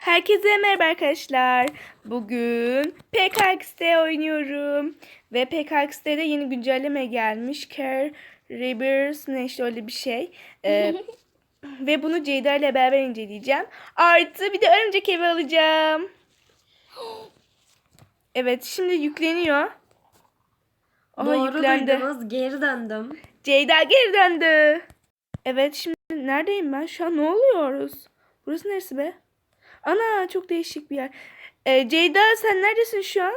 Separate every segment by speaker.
Speaker 1: Herkese merhaba arkadaşlar. Bugün PKX'de oynuyorum. Ve PKX'de de yeni güncelleme gelmiş. Care Rebirth ne işte öyle bir şey. Ee, ve bunu Ceyda ile beraber inceleyeceğim. Artı bir de örümcek evi alacağım. Evet şimdi yükleniyor. Aha
Speaker 2: Doğru
Speaker 1: yüklendi.
Speaker 2: duydunuz. Geri döndüm.
Speaker 1: Ceyda geri döndü. Evet şimdi neredeyim ben? Şu an ne oluyoruz? Burası neresi be? Ana çok değişik bir yer. Ee, Ceyda sen neredesin şu an?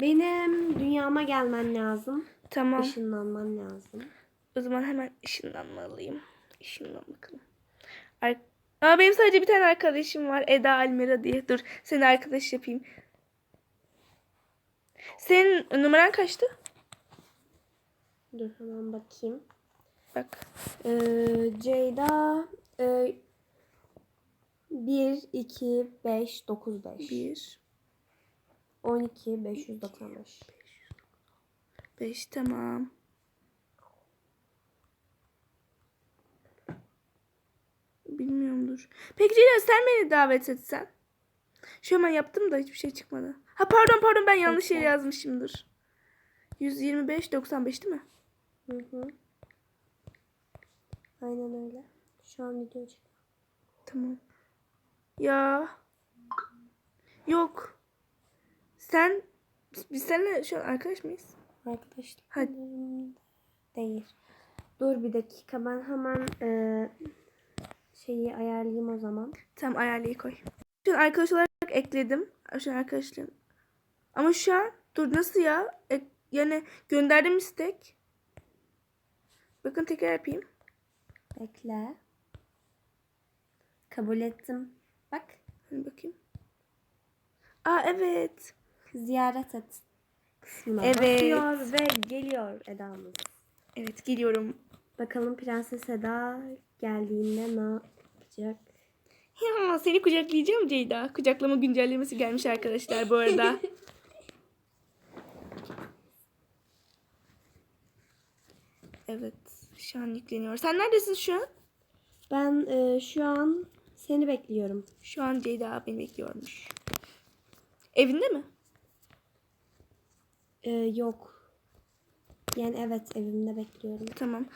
Speaker 2: Benim dünyama gelmen lazım.
Speaker 1: Tamam.
Speaker 2: Işınlanman lazım.
Speaker 1: O zaman hemen ışınlanmalıyım. Işınlan bakalım. Ar- Aa, benim sadece bir tane arkadaşım var. Eda Almira diye. Dur seni arkadaş yapayım. Senin numaran kaçtı?
Speaker 2: Dur hemen bakayım.
Speaker 1: Bak.
Speaker 2: Ee, Ceyda e, 1, 2, 5, 9, 5.
Speaker 1: 1,
Speaker 2: 12, 595.
Speaker 1: 5 tamam. Bilmiyorum dur. Peki Ceylan sen beni davet etsen. Şu hemen yaptım da hiçbir şey çıkmadı. Ha pardon pardon ben yanlış yere yazmışımdır. 125 95 değil mi?
Speaker 2: Hı hı. Aynen öyle. Şu an video çekiyorum.
Speaker 1: Tamam. Ya. Yok. Sen biz seninle şu an arkadaş mıyız?
Speaker 2: Arkadaşlar.
Speaker 1: Hadi.
Speaker 2: Değil. Dur bir dakika ben hemen e, şeyi ayarlayayım o zaman.
Speaker 1: Tamam ayarlayı koy. Şu an arkadaş olarak ekledim. Şu an arkadaşlarım. Ama şu an dur nasıl ya? E, yani gönderdim istek. Bakın tekrar yapayım.
Speaker 2: Bekle. Kabul ettim. Bak.
Speaker 1: Hani bakayım. Aa evet.
Speaker 2: Ziyaret et. Kısmına
Speaker 1: Evet.
Speaker 2: basıyor ve geliyor Eda'mız.
Speaker 1: Evet geliyorum.
Speaker 2: Bakalım Prenses Eda geldiğinde ne yapacak?
Speaker 1: Ya seni kucaklayacağım Ceyda. Kucaklama güncellemesi gelmiş arkadaşlar bu arada. evet. Şu an yükleniyor. Sen neredesin şu an?
Speaker 2: Ben e, şu an seni bekliyorum.
Speaker 1: Şu an Ceyda beni bekliyormuş. Evinde mi?
Speaker 2: E, yok. Yani evet evimde bekliyorum.
Speaker 1: Tamam.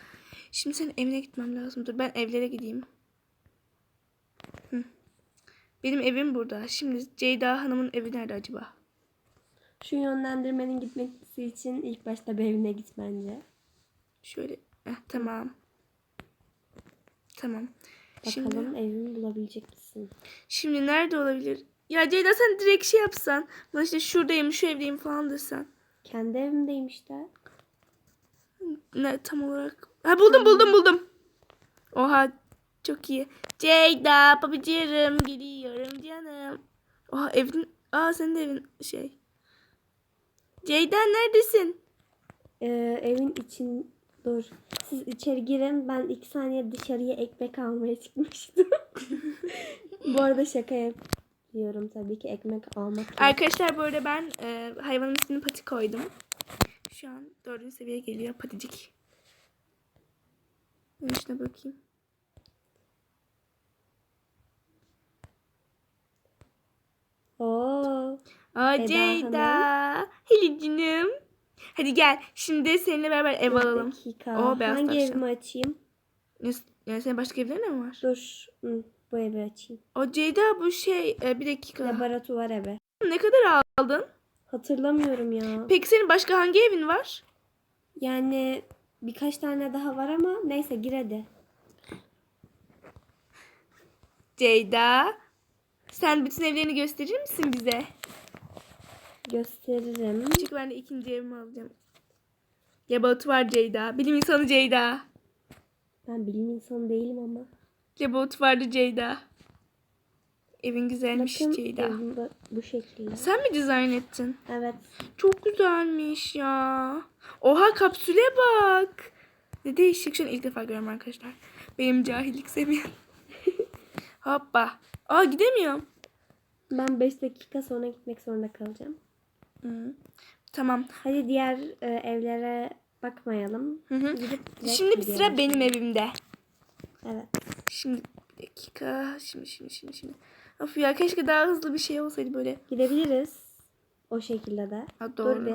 Speaker 1: Şimdi senin evine gitmem lazım. Dur ben evlere gideyim. Hı. Benim evim burada. Şimdi Ceyda Hanım'ın evi nerede acaba?
Speaker 2: Şu yönlendirmenin gitmesi için ilk başta bir evine git bence.
Speaker 1: Şöyle. Heh, tamam. Tamam.
Speaker 2: Bakalım
Speaker 1: Şimdi,
Speaker 2: evimi bulabilecek misin?
Speaker 1: şimdi nerede olabilir? Ya Ceyda sen direkt şey yapsan. Bana işte şuradayım, şu evdeyim falan desen.
Speaker 2: Kendi evimdeyim işte.
Speaker 1: Ne tam olarak? Ha buldum buldum buldum. Oha çok iyi. Ceyda babacığım geliyorum canım. Oha evin Aa senin de evin şey. Ceyda neredesin?
Speaker 2: Ee, evin için dur. Siz içeri girin. Ben iki saniye dışarıya ekmek almaya çıkmıştım. Bu arada şaka yapıyorum tabii ki ekmek almak. yok.
Speaker 1: Arkadaşlar bu arada ben e, hayvanın ismini Pati koydum. Şu an dördüncü seviyeye geliyor Paticik. Ben şuna bakayım.
Speaker 2: Oo.
Speaker 1: Aa Ceyda. Hele canım. Hadi gel. Şimdi seninle beraber ev
Speaker 2: Bir
Speaker 1: alalım.
Speaker 2: dakika.
Speaker 1: Oo, beyaz
Speaker 2: Hangi
Speaker 1: tavşan.
Speaker 2: evimi açayım?
Speaker 1: Ya, yani senin başka evlerin mi var?
Speaker 2: Dur. Hı, bu evi açayım.
Speaker 1: O Ceyda bu şey e, bir dakika.
Speaker 2: Laboratuvar evi.
Speaker 1: Ne kadar aldın?
Speaker 2: Hatırlamıyorum ya.
Speaker 1: Peki senin başka hangi evin var?
Speaker 2: Yani birkaç tane daha var ama neyse gir hadi.
Speaker 1: Ceyda. Sen bütün evlerini gösterir misin bize?
Speaker 2: Gösteririm.
Speaker 1: Çünkü ben de ikinci evimi alacağım. Laboratuvar Ceyda. Bilim insanı Ceyda.
Speaker 2: Ben bilim insanı değilim ama.
Speaker 1: Laboratuvarda Ceyda. Evin güzelmiş
Speaker 2: Bakın
Speaker 1: Ceyda.
Speaker 2: evim bu, bu şekilde.
Speaker 1: Sen mi dizayn ettin?
Speaker 2: Evet.
Speaker 1: Çok güzelmiş ya. Oha kapsüle bak. Ne değişik. Şu an ilk defa görüyorum arkadaşlar. Benim cahillik seviyem. Hoppa. Aa gidemiyorum.
Speaker 2: Ben 5 dakika sonra gitmek zorunda kalacağım.
Speaker 1: Hı. Tamam.
Speaker 2: Hadi diğer e, evlere bakmayalım.
Speaker 1: Hı hı.
Speaker 2: Gidip
Speaker 1: Şimdi bir sıra benim evimde.
Speaker 2: Evet.
Speaker 1: Şimdi Bir dakika. Şimdi şimdi şimdi şimdi. Of ya keşke daha hızlı bir şey olsaydı böyle.
Speaker 2: Gidebiliriz. O şekilde de.
Speaker 1: Ha,
Speaker 2: Dur
Speaker 1: doğru.
Speaker 2: bir.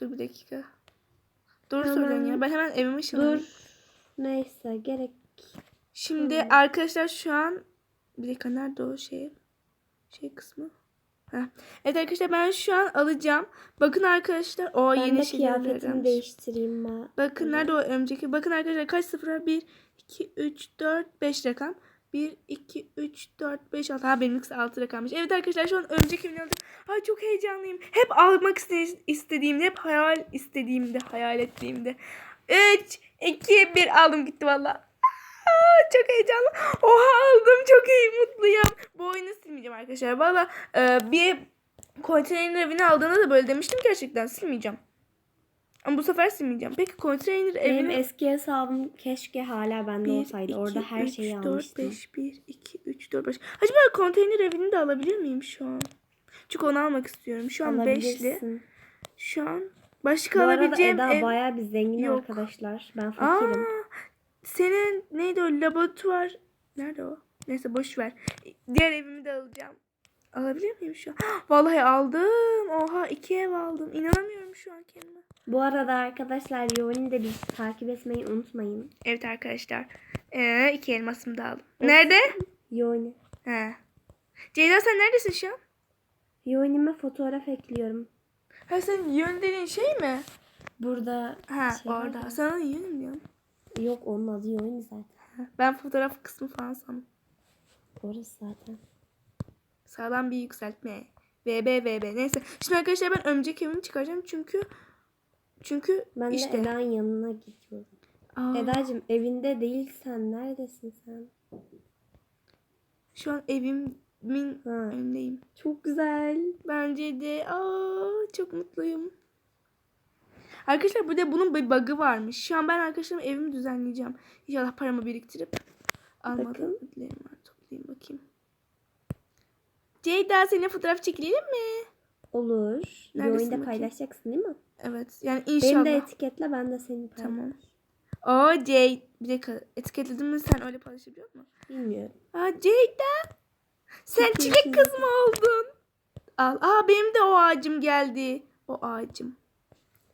Speaker 1: Dur bir dakika. Doğru
Speaker 2: Hemen-
Speaker 1: söylüyorsun ya. Ben hemen evime ışınlanayım.
Speaker 2: Dur. Neyse gerek.
Speaker 1: Şimdi
Speaker 2: Tamam.
Speaker 1: arkadaşlar şu an bir dakika nerede o şey? Şey kısmı. Evet arkadaşlar ben şu an alacağım. Bakın arkadaşlar o
Speaker 2: Ben
Speaker 1: yeni
Speaker 2: de
Speaker 1: şeyler
Speaker 2: kıyafetimi
Speaker 1: gelmiş.
Speaker 2: değiştireyim ben.
Speaker 1: Bakın nerede o önceki? Bakın arkadaşlar kaç sıfır var? 1, 2, 3, 4, 5 rakam. 1, 2, 3, 4, 5, 6. Ha benimkisi 6 rakammış. Evet arkadaşlar şu an önceki video aldım. Ay çok heyecanlıyım. Hep almak iste- istediğimde, hep hayal istediğimde, hayal ettiğimde. 3, 2, 1 aldım gitti valla. Aa, Çok heyecanlı. Oha aldım. Çok iyi mutluyum. Bu oyunu silmeyeceğim arkadaşlar. Valla e, bir konteyner evini aldığında da böyle demiştim. Gerçekten silmeyeceğim. Ama bu sefer silmeyeceğim. Peki konteyner
Speaker 2: Benim
Speaker 1: evini...
Speaker 2: eski hesabım keşke hala bende
Speaker 1: 1,
Speaker 2: olsaydı. Orada her şeyi
Speaker 1: 4,
Speaker 2: almıştım.
Speaker 1: 5, 1, 2, 3, 4, 5. Acaba konteyner evini de alabilir miyim şu an? Çünkü onu almak istiyorum. Şu an 5'li.
Speaker 2: Alabilirsin.
Speaker 1: Şu an başka
Speaker 2: Bu
Speaker 1: alabileceğim
Speaker 2: Eda
Speaker 1: ev...
Speaker 2: bayağı bir zengin
Speaker 1: yok.
Speaker 2: arkadaşlar. Ben
Speaker 1: Aa,
Speaker 2: fakirim.
Speaker 1: Senin neydi o laboratuvar? Nerede o? Neyse boş ver. Diğer evimi de alacağım. Alabilir miyim şu an? Vallahi aldım. Oha iki ev aldım. İnanamıyorum şu an kendime.
Speaker 2: Bu arada arkadaşlar Yoğun'u da bir takip etmeyi unutmayın.
Speaker 1: Evet arkadaşlar. Ee, iki elmasımı da aldım. Nerede?
Speaker 2: Yoğun'u.
Speaker 1: He. Ceyda sen neredesin şu an?
Speaker 2: Yoğun'uma fotoğraf ekliyorum.
Speaker 1: Ha sen yön dediğin şey mi?
Speaker 2: Burada
Speaker 1: Ha
Speaker 2: şey var
Speaker 1: orada.
Speaker 2: ya.
Speaker 1: Sana yön diyorum.
Speaker 2: Yok onun adı Yoğun zaten.
Speaker 1: Ben fotoğraf kısmı falan sandım.
Speaker 2: Orası zaten.
Speaker 1: Sağlam bir yükseltme. VB VB. Neyse. Şimdi arkadaşlar ben önceki evimi çıkaracağım çünkü çünkü
Speaker 2: Ben de
Speaker 1: işte.
Speaker 2: Eda'nın yanına gidiyorum.
Speaker 1: Aa,
Speaker 2: Eda'cığım evinde değilsen neredesin sen?
Speaker 1: Şu an evimin
Speaker 2: Ha.
Speaker 1: önündeyim.
Speaker 2: Çok güzel.
Speaker 1: Bence de aa, çok mutluyum. Arkadaşlar burada bunun bir bug'ı varmış. Şu an ben arkadaşlarım evimi düzenleyeceğim. İnşallah paramı biriktirip almadan ödüllerim var. Toplayayım bakayım. Ceyda seninle fotoğraf çekilelim mi?
Speaker 2: Olur.
Speaker 1: Neredesin
Speaker 2: Yoğun'da
Speaker 1: bakayım?
Speaker 2: paylaşacaksın değil mi?
Speaker 1: Evet. Yani
Speaker 2: Beni
Speaker 1: inşallah.
Speaker 2: de etiketle ben de seni paylaş.
Speaker 1: Tamam. Oo Cey. Bir dakika. Etiketledin mi sen öyle paylaşabiliyor musun?
Speaker 2: Bilmiyorum.
Speaker 1: Aa Ceyda. Sen çilek kız mı oldun? Al. Aa benim de o ağacım geldi. O ağacım.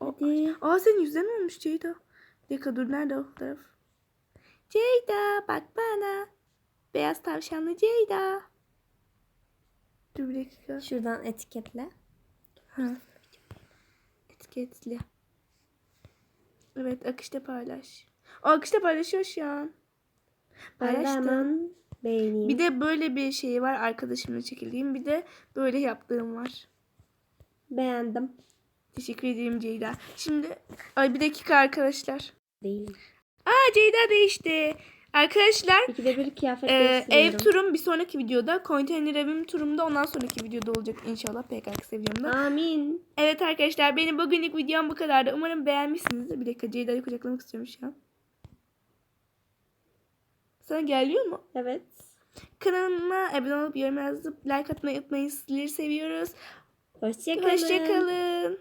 Speaker 2: Hadi.
Speaker 1: Aa senin yüzden olmuş Ceyda. Bir dakika dur nerede o fotoğraf? Ceyda bak bana. Beyaz tavşanlı Ceyda. Dur bir dakika.
Speaker 2: Şuradan etiketle.
Speaker 1: Ha. Etiketli. Evet akışta paylaş. O akışta paylaşıyor şu an. Paylaştım.
Speaker 2: beğeneyim.
Speaker 1: Bir de böyle bir şey var arkadaşımla çekildiğim. Bir de böyle yaptığım var.
Speaker 2: Beğendim.
Speaker 1: Teşekkür ederim Ceyda. Şimdi ay bir dakika arkadaşlar.
Speaker 2: Değil.
Speaker 1: Aa Ceyda değişti. Arkadaşlar
Speaker 2: İkide bir kıyafet değiştiriyorum.
Speaker 1: ev turum bir sonraki videoda. Konteyner evim turumda ondan sonraki videoda olacak inşallah PKK seviyorum
Speaker 2: Amin.
Speaker 1: Evet arkadaşlar benim bugünlük videom bu kadardı. Umarım beğenmişsinizdir. Bir dakika Ceyda'yı kucaklamak istiyorum şu an. Sana geliyor mu?
Speaker 2: Evet.
Speaker 1: Kanalıma abone olup yorum yazıp like atmayı unutmayın. Sizleri seviyoruz.
Speaker 2: Hoşçakalın.
Speaker 1: Hoşçakalın.